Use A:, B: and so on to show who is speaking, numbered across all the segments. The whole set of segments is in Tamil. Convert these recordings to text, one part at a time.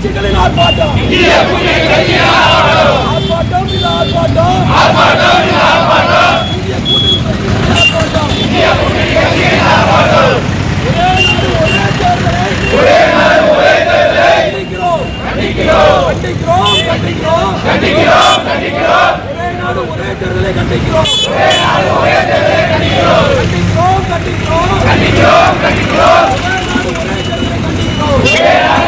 A: கட்சிகளின் ஆர்ப்பாட்டம். ஆர்ப்பாட்டம் இல்ல ஆர்ப்பாட்டம் ஆர்ப்பாட்டம் இல்ல ஆர்ப்பாட்டம் இந்திய கூட்டணி ஆர்ப்பாட்டம் இந்திய கூட்டணி கட்சியின் ஆர்ப்பாட்டம் ஒரே நாடு ஒரே தேர்தலை ஒரே நாடு ஒரே தேர்தலை கண்டிக்கிறோம் கண்டிக்கிறோம் கண்டிக்கிறோம் கண்டிக்கிறோம் கண்டிக்கிறோம் கண்டிக்கிறோம் ஒரே நாடு ஒரே தேர்தலை கண்டிக்கிறோம் ஒரே நாடு ஒரே தேர்தலை கண்டிக்கிறோம் கண்டிக்கிறோம் கண்டிக்கிறோம் கண்டிக்கிறோம் கண்டிக்கிறோம் ஒரே நாடு ஒரே தேர்தலை கண்டிக்கிறோம் ஒரே நாடு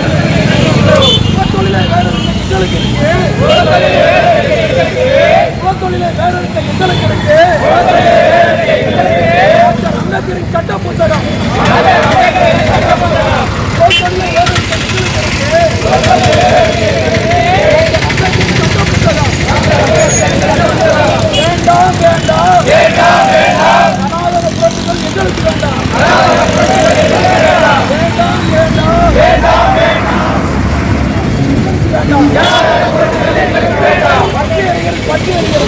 A: எங்களுக்கு அண்ணத்தின் சட்ட புத்தகம் வேண்டாம் வேண்டாம் வேண்டாம் வேண்டாம். அனாதர புரட்சிகள் எங்களுக்கு வேண்டாம். வேண்டாம் வேண்டாம். வேண்டாம் வேண்டாம். வேண்டாம் பட்டியலிகள் பட்டியலிகள்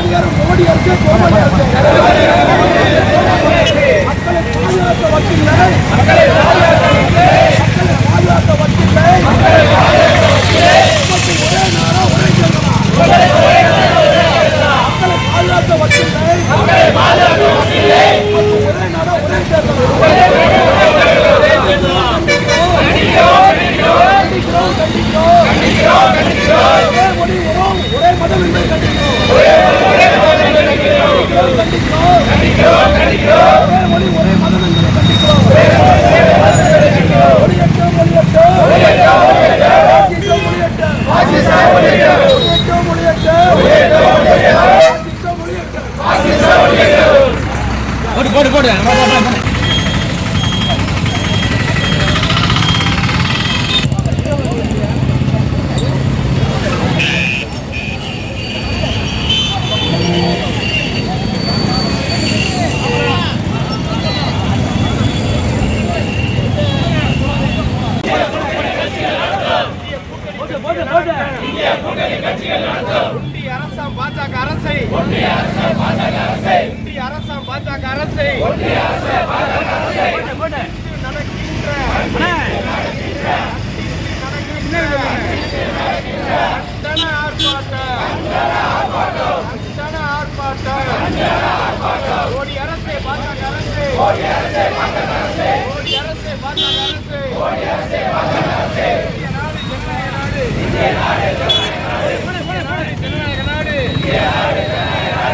A: அதிகாரம் மோடி அரசு கோமாளி அரசு. மக்களை பாதுகாக்க வக்கீல்களை மக்களை பாதுகாக்க வக்கீல்களை மக்களை பாதுகாக்க வக்கீல்களை ஒரே நேரம் ஒரே சொல்லலாம் மக்களை பாதுகாக்க வக்கீல்களை மக்களை பாதுகாக்க வக்கீல்களை ஒரே நேரம் ஒரே மதம் என்பதை கண்டிக்கிறோம். போடு போடு போடு.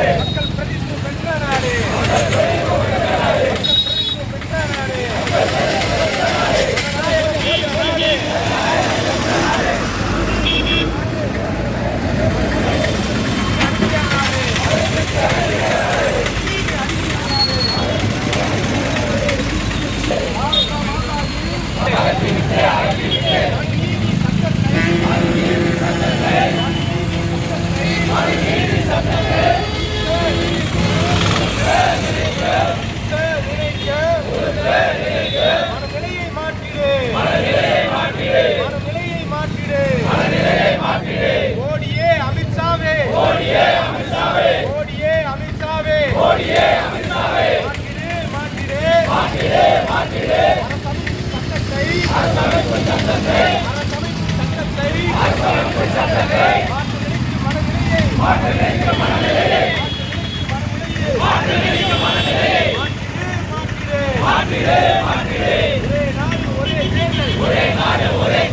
A: மக்கள் பிரதிஷ்டு பெற்ற நாடு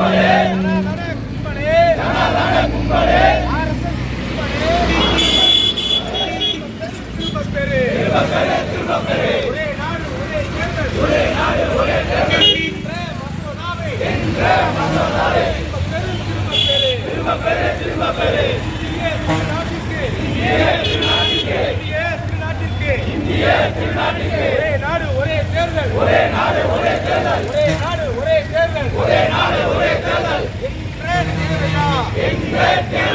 A: கும்பலே ஜனதன கும்பலே ஒரே நாடு ஒரே தேர்தல். ஒரே நாடு ஒரே தேர்தல் என்ற மசோதாவை என்ற மசோதாவை திரும்ப பெரு திரும்ப பெரு இந்திய திருநாட்டிற்கு இந்திய திருநாட்டிற்கு இந்திய திருநாட்டிற்கு ஒரே நாடு ஒரே தேர்தல் ஒரே நாடு ஒரே தேர்தல் ஒரே நாடு Independência!